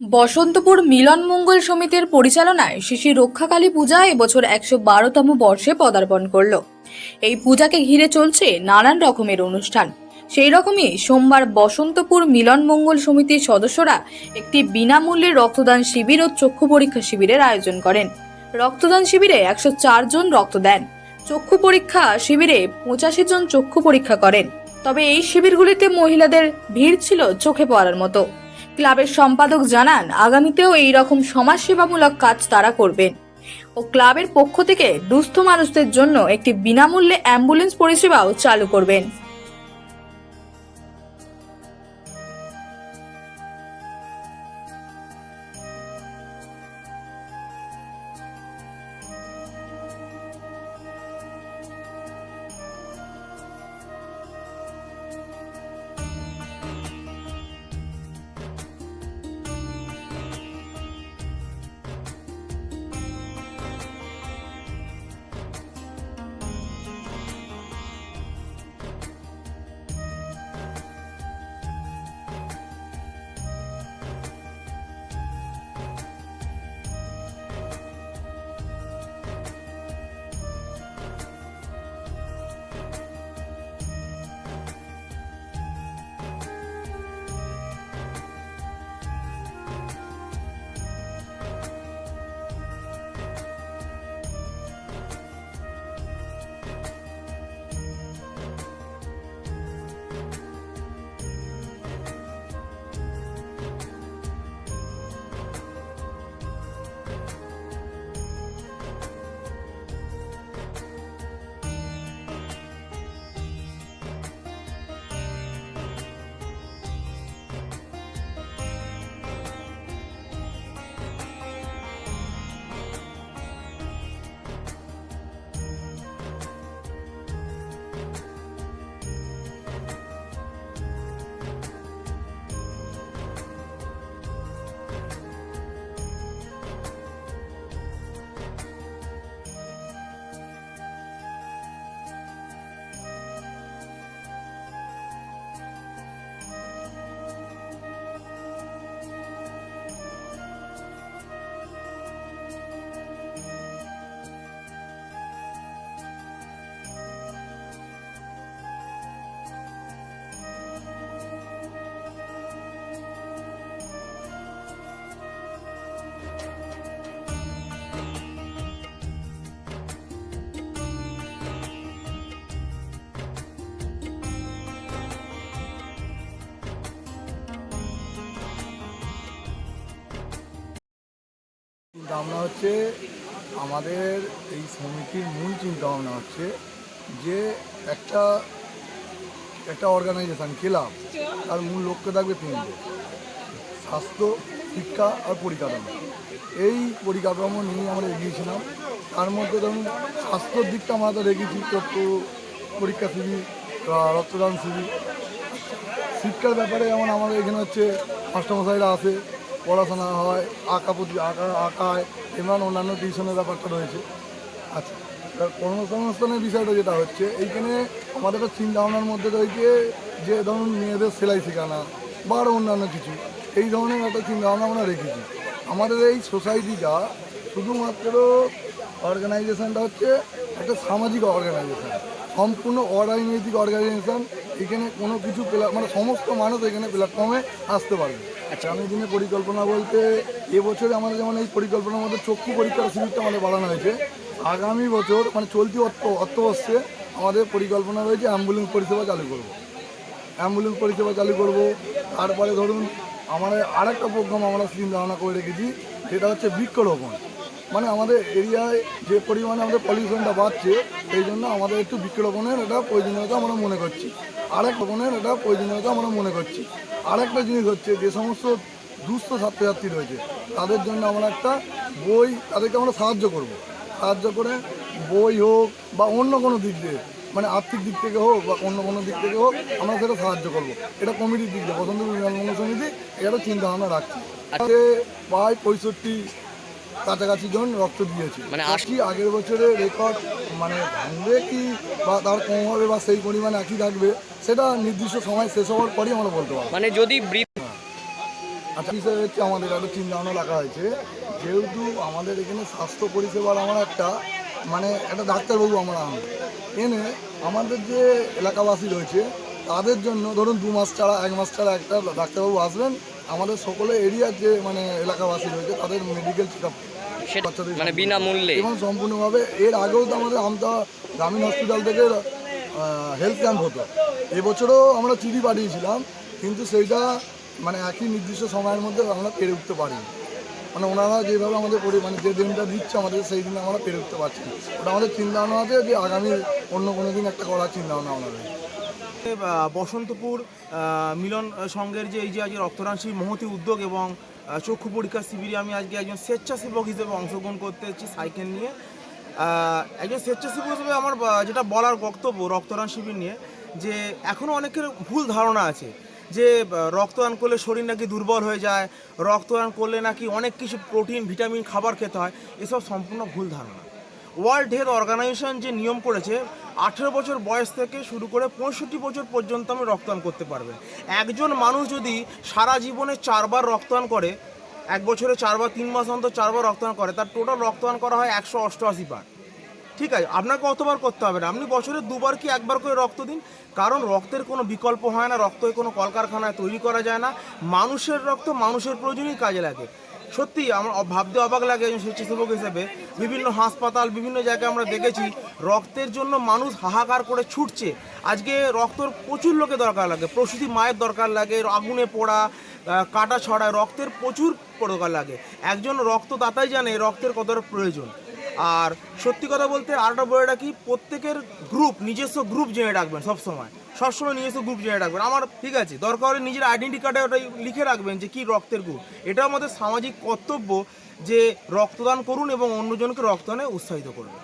বসন্তপুর মিলন মঙ্গল সমিতির পরিচালনায় শিশি রক্ষাকালী পূজা এবছর একশো বারোতম বর্ষে পদার্পণ করল। এই পূজাকে ঘিরে চলছে নানান রকমের অনুষ্ঠান। সেই রকমই সোমবার বসন্তপুর মিলন মঙ্গল সমিতির সদস্যরা একটি বিনামূল্যে রক্তদান শিবির ও চক্ষু পরীক্ষা শিবিরের আয়োজন করেন। রক্তদান শিবিরে একশো চার জন রক্ত দেন। চক্ষু পরীক্ষা শিবিরে পঁচাশি জন চক্ষু পরীক্ষা করেন। তবে এই শিবিরগুলিতে মহিলাদের ভিড় ছিল চোখে পড়ার মতো। ক্লাবের সম্পাদক জানান, আগামীতেও এই রকম সমাজসেবামূলক কাজ তারা করবেন। ও ক্লাবের পক্ষ থেকে দুস্থ মানুষদের জন্য একটি বিনামূল্যে অ্যাম্বুলেন্স পরিষেবাও চালু করবেন। চিন্তাভাবনা হচ্ছে আমাদের এই সমিতির মূল চিন্তাভাবনা হচ্ছে যে একটা একটা অর্গানাইজেশান ক্লাব তার মূল লক্ষ্য থাকবে তিনটে, স্বাস্থ্য, শিক্ষা আর পরিকাঠামো। এই পরিকাঠামো নিয়ে আমরা এগিয়েছিলাম তার মধ্যে ধরুন স্বাস্থ্যর দিকটা আমরা তো রেখেছি চক্ষু পরীক্ষা শিবির রক্তদান শিবির শিক্ষার ব্যাপারে যেমন আমাদের এখানে হচ্ছে মাস্টারমশাইরা আসে পড়াশোনা হয়, আঁকা প্রতি আঁকা, আঁকায় এবং অন্যান্য টিউশনের ব্যাপারটা রয়েছে। আচ্ছা কর্মসংস্থানের বিষয়টা যেটা হচ্ছে, এইখানে আমাদের একটা চিন্তা ভাবনার মধ্যে রয়েছে যে ধরুন মেয়েদের সেলাই শেখানো বা আরও অন্যান্য কিছু, এই ধরনের একটা চিন্তা ভাবনা আমরা রেখেছি। আমাদের এই সোসাইটিটা শুধুমাত্র অর্গানাইজেশনটা হচ্ছে একটা সামাজিক অর্গানাইজেশন সম্পূর্ণ অরাজনৈতিক অর্গানাইজেশন এখানে কোনো কিছু প্লা- মানে সমস্ত মানুষ এখানে প্ল্যাটফর্মে আসতে পারবে। আচ্ছা আমি দিনে পরিকল্পনা বলতে এবছরে আমাদের যেমন এই পরিকল্পনার মধ্যে চক্ষু পরীক্ষার শিবিরটা আমাদের বাড়ানো হয়েছে, আগামী বছর মানে চলতি অর্থ, অর্থবর্ষে আমাদের পরিকল্পনা রয়েছে অ্যাম্বুলেন্স পরিষেবা চালু করব। অ্যাম্বুলেন্স পরিষেবা চালু করব, তারপরে ধরুন আমাদের আরেকটা প্রোগ্রাম আমরা স্কিম ধারণা করে রেখেছি, সেটা হচ্ছে বৃক্ষরোপণ। মানে আমাদের এরিয়ায় যে পরিমাণে আমাদের পলিউশনটা বাড়ছে, সেই জন্য আমাদের একটু বৃক্ষরোপণের এটা প্রয়োজনীয়তা আমরা মনে করছি। আরেক রোপণের এটা প্রয়োজনীয়তা আমরা মনে করছি। আরেকটা জিনিস হচ্ছে যে সমস্ত দুস্থ ছাত্রছাত্রী রয়েছে, তাদের জন্য আমরা একটা বই, তাদেরকে আমরা সাহায্য করব। সাহায্য করে বই হোক বা অন্য কোনো দিক দিয়ে মানে আর্থিক দিক থেকে হোক বা অন্য কোনো দিক থেকে হোক, আমরা সেটা সাহায্য করব। এটা কমিটির দিক দিয়ে, বসন্ত বিমানবঙ্গ সমিতি এটা চিন্তা ভাবনা রাখছি। আজকে প্রায় পঁয়ষট্টি কাছাকাছি জন রক্ত দিয়েছে মানে মানে আগের বছরের রেকর্ড মানে ভাঙবে কি বা তার কম হবে বা সেই পরিমাণে একই থাকবে সেটা নির্দিষ্ট সময় শেষ হওয়ার পরই আমরা বলতে পারব। মানে যদি আচ্ছা বিষয় হচ্ছে আমাদের একটা চিন্তা ভাবনা রাখা হয়েছে। যেহেতু আমাদের এখানে স্বাস্থ্য পরিষেবার আমার একটা মানে একটা ডাক্তারবাবু আমরা আনব। এনে আমাদের যে এলাকাবাসী রয়েছে তাদের জন্য ধরুন দু মাস ছাড়া এক মাস ছাড়া একটা ডাক্তারবাবু আসবেন। আমাদের সকলে এরিয়ার যে মানে এলাকাবাসী রয়েছে তাদের মেডিকেল চেক আপ সেটা মানে বিনামূল্যে। এবং সম্পূর্ণভাবে এর আগেও তো আমাদের আমতা গ্রামীণ হসপিটাল থেকে হেলথ ক্যাম্প হতো। এবছরও আমরা চিঠি পাঠিয়েছিলাম কিন্তু সেইটা মানে একই নির্দিষ্ট সময়ের মধ্যে আমরা পেরে উঠতে পারিনি। মানে ওনারা যেভাবে আমাদের পরি মানে যে দিনটা দিচ্ছে আমাদের সেই দিন আমরা পেরে উঠতে পারছি না। ওটা আমাদের চিন্তা ভাবনা আছে যে আগামী অন্য কোনো দিন একটা করার চিন্তা ভাবনা আমাদের বসন্তপুর মিলন সংঘের যে এই যে আজকে রক্তদান শিবির মহতি উদ্যোগ এবং চক্ষু পরীক্ষা শিবিরে আমি আজকে একজন স্বেচ্ছাসেবক হিসেবে অংশগ্রহণ করতে এসেছি সাইকেল নিয়ে। একজন স্বেচ্ছাসেবক হিসেবে আমার যেটা বলার বক্তব্য রক্তদান শিবির নিয়ে, যে এখনও অনেকের ভুল ধারণা আছে যে রক্তদান করলে শরীর নাকি দুর্বল হয়ে যায়, রক্তদান করলে নাকি অনেক কিছু প্রোটিন, ভিটামিন, খাবার খেতে হয়, এসব সম্পূর্ণ ভুল ধারণা। ওয়ার্ল্ড হেলথ অর্গানাইজেশন যে নিয়ম করেছে, আঠেরো বছর বয়স থেকে শুরু করে পঁয়ষট্টি বছর পর্যন্ত আমি রক্তদান করতে পারবে। একজন মানুষ যদি সারা জীবনে চারবার রক্তদান করে, এক বছরে চারবার, তিন মাস অন্তর চারবার রক্তদান করে, তার টোটাল রক্তদান করা হয় একশো অষ্টআশি বার। ঠিক আছে, আপনাকে অতবার করতে হবে না। আপনি বছরে দুবার কি একবার করে রক্ত দিন? কারণ রক্তের কোনো বিকল্প হয় না, রক্ত কোনো কলকারখানায় তৈরি করা যায় না। মানুষের রক্ত মানুষের প্রয়োজনেই কাজে লাগে। সত্যি আমার ভাবতে অবাক লাগে একজন স্বেচ্ছাসেবক হিসেবে। বিভিন্ন হাসপাতাল, বিভিন্ন জায়গায় আমরা দেখেছি, রক্তের জন্য মানুষ হাহাকার করে ছুটছে। আজকে রক্তর প্রচুর লোকে দরকার লাগে, প্রসূতি মায়ের দরকার লাগে, আগুনে পোড়া কাটা ছড়ায় রক্তের প্রচুর দরকার লাগে। একজন রক্তদাতাই জানে রক্তের কতটা প্রয়োজন। আর সত্যি কথা বলতে আরেকটা বলে রাখি, প্রত্যেকের গ্রুপ নিজস্ব গ্রুপ জেনে রাখবেন সবসময়। সবসময় নিজস্ব গ্রুপ জেনে রাখবেন। আমার ঠিক আছে, দরকার হলে নিজের আইডেন্টি কার্ডে ওটা লিখে রাখবেন যে কি রক্তের গ্রুপ এটা আমাদের সামাজিক কর্তব্য যে রক্তদান করুন এবং অন্যজনকে রক্তদানে উৎসাহিত করবেন